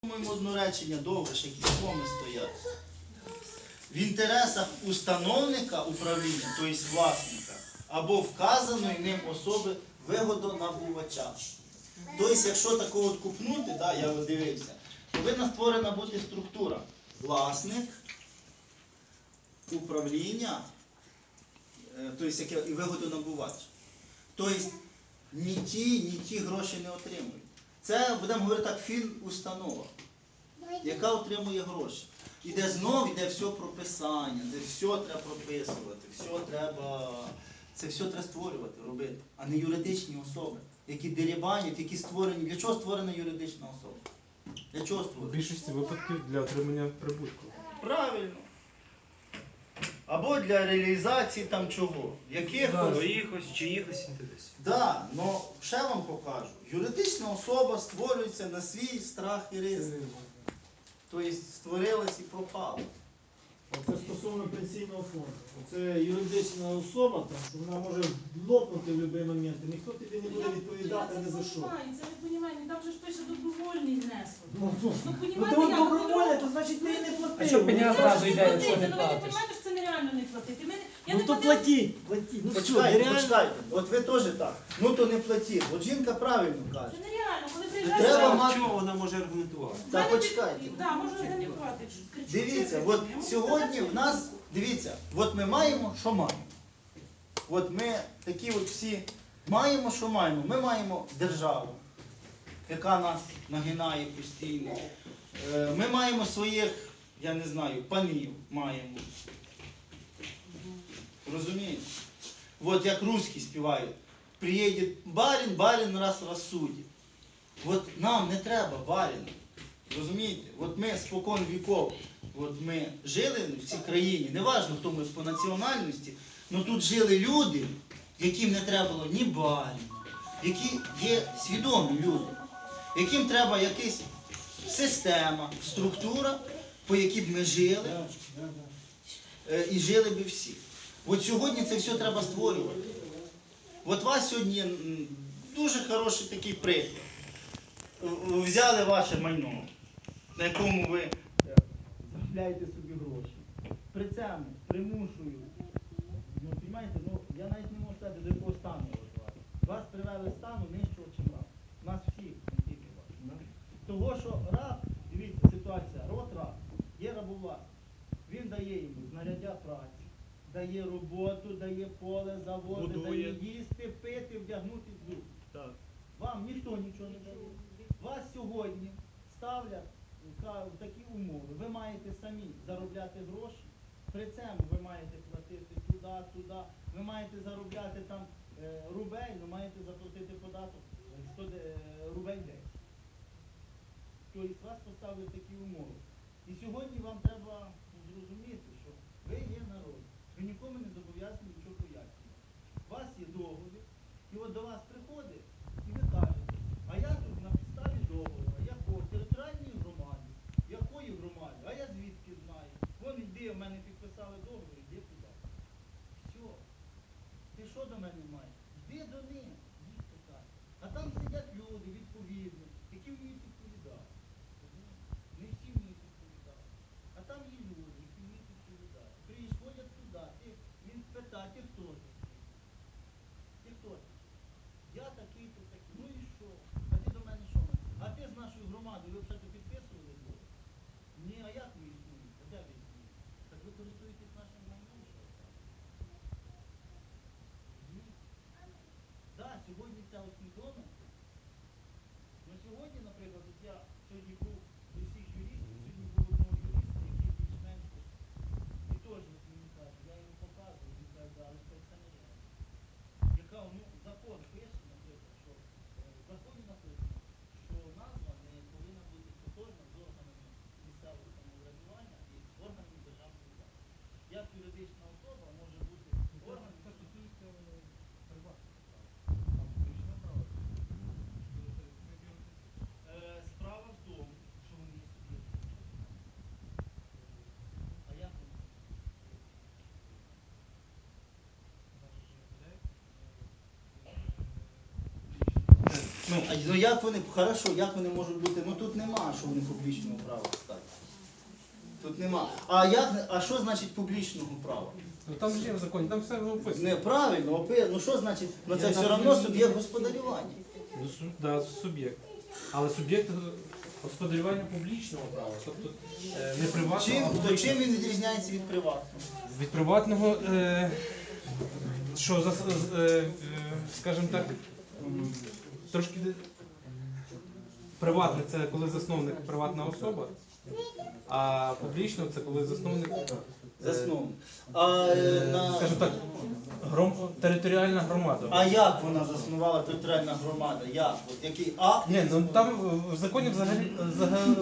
По-моєму, одноречення довго, ще якісь коми стоять. В інтересах установника управління, тобто власника, або вказаної ним особи вигодонабувача. Тобто, якщо такого купнути, да, я дивився, повинна створена бути структура. Власник, управління, тобто і вигодонабувач. Тобто ні ті, ні ті гроші не отримують. Це будемо говорити так, фін-установа, яка отримує гроші. І де знов йде все прописання, де все треба прописувати, все треба, це все треба створювати, робити, а не юридичні особи, які дерибанять, які створені. Для чого створена юридична особа? Для чого В більшості випадків для отримання прибутку. Правильно. Або для реалізації там чого? Якихось. Своїхось, чиїхось інтересів. Да, но ще вам покажу. Юридична особа створюється на свій страх і ризик. Тобто створилась і пропала. Це стосовно пенсійного фонду. Це юридична особа, там, що вона може лопнути в будь-який момент, і ніхто тобі не буде відповідати ні за що. Це не понімання, там же ж пише добровольний внесок. Ну, ну, Ну, ну понімаєте, то от як добровольне, то значить ти не платив. А що, пеня Ну, зразу йде, якщо ну, ви не платиш? розумієте, що не платити. Ми, я Ну не то платила- платіть, платіть. Ну що, Почекайте, нереально? почекайте. От ви теж так. Ну то не платіть. От жінка правильно каже. Це нереально, коли Треба приїжджаєш. мати- Чого вона може аргументувати? Та почекайте. Так, можу організувати. Кричу, Дивіться, кричу, от я можу сьогодні сказати, в нас, дивіться, от ми маємо, що маємо. От ми такі от всі маємо, що маємо. Ми маємо державу, яка нас нагинає постійно. Е, Ми маємо своїх, я не знаю, панів маємо. Розумієте? От як русські співають. Приїде барин, барин раз розсудить. От нам не треба барина. Розумієте? От ми спокон віков, от ми жили в цій країні, неважно хто ми по національності, але тут жили люди, яким не треба було ні барина, які є свідомі люди, яким треба якась система, структура, по якій б ми жили е, і жили би всі. От сьогодні це все треба створювати. От вас сьогодні дуже хороший такий приклад. Взяли ваше майно, на якому ви заробляєте собі гроші. При цьому примушую. Ну, розумієте, ну, я навіть не можу сказати, до якого стану вас вас. Привели з стану нижчого, чим вас. Нас всіх, не тільки вас. Того, що раб, дивіться, ситуація, рот раб, є рабовласник. Він дає праці, дає роботу, дає поле, заводи, Годує. дає їсти, пити, вдягнути взув. Так. Вам ніхто нічого не дає. Вас сьогодні ставлять в такі умови. Ви маєте самі заробляти гроші. При цьому ви маєте платити туди, туди. Ви маєте заробляти там е, рубель, ви маєте заплатити податок е, 100 е, рубель десь. Тобто вас поставили такі умови. І сьогодні вам треба зрозуміти, що ви є народ. Ви нікому не зобов'язані нічого пояснювати. У вас є договір, от до вас приходить, і ви кажете, а я тут на підставі договору, а я по територіальній громаді, якої громаді, а я звідки знаю. Вон йди, в мене підписали договір, йди туди. Все. Ти що до мене маєш? Йди до них, їх питай. А там сидять люди відповідні, які вміють відповідати. Розумієте? Не всі вміють відповідати. А там є люди, які вміють відповідати. Приїздять туди, ти, він питає, ти хто ти? Ти хто ти? Я такий-то такий. Ну і що? А ти до мене що? А ти з нашою громадою, ви взагалі підписували? Ні, а як ви існуєте? Де ви? Так ви користуєтесь нашим майном? Так, сьогодні ця усвідомленість. Ну сьогодні, наприклад, я сьогодні був до всіх юристів, сьогодні був одного юриста, який більш-менш і теж от мені каже, я йому показую, він каже, «Да, але це все не я. Яка, ну, закон пише, наприклад, що е, в законі написано, що назва не повинна бути тотожна з органами місцевого самоврядування і органами державної влади. Як юридична особа може бути органом, Це стосується приватного права. Там публічне право. Е, Справа в тому, Ну, А, Ну як вони, хорошо, як вони можуть бути? Ну тут нема, що вони публічного права стати. Тут нема. А як, а що значить публічного права? ну, там є в законі, там все описано. Неправильно, опи- ну що значить? Ну це Я все одно суб'єкт господарювання. Ну, су- да, суб'єкт. Але суб'єкт господарювання публічного права, тобто е, не приватного, Чим, а то публічного. чим він відрізняється від приватного? Від приватного, е, що за, е, е, скажімо так, м, трошки приватне це коли засновник приватна особа, а публічно це коли засновник е, Засновник. А, е, на... скажімо так, гром, територіальна громада. а як вона заснувала територіальна громада? Як? От який акт? Ні, ну там в законі взагалі взагалі,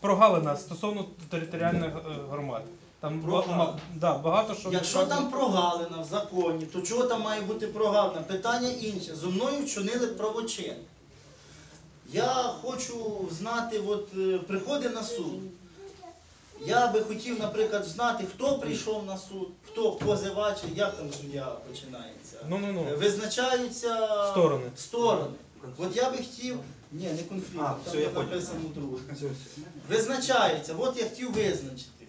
прогалина стосовно територіальних е, громад. Там ба- Прогалина. ма- да, багато що Якщо там прогалина в законі, то чого там має бути прогалина? Питання інше. Зо мною вчинили правочин. Я хочу знати, от е, приходи на суд. Я би хотів, наприклад, знати, хто прийшов на суд, хто позивач, як там суддя починається. Ну ну ну Визначаються Сторони. сторони. От я би хотів. Ні, не конфлікт, А, все, я написано друге. Визначається, от я хотів визначити.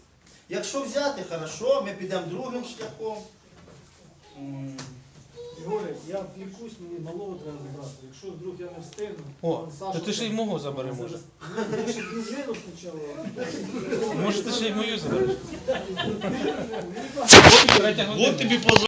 Якщо взяти, хорошо, ми підемо другим шляхом. М, Ігоре, я відвлікусь, мені малого треба забрати. Якщо вдруг я не встигну, О, то ти ще й мого забери може. Я ще дружину спочатку. Може ти ще й мою забереш. Третя година. Тобі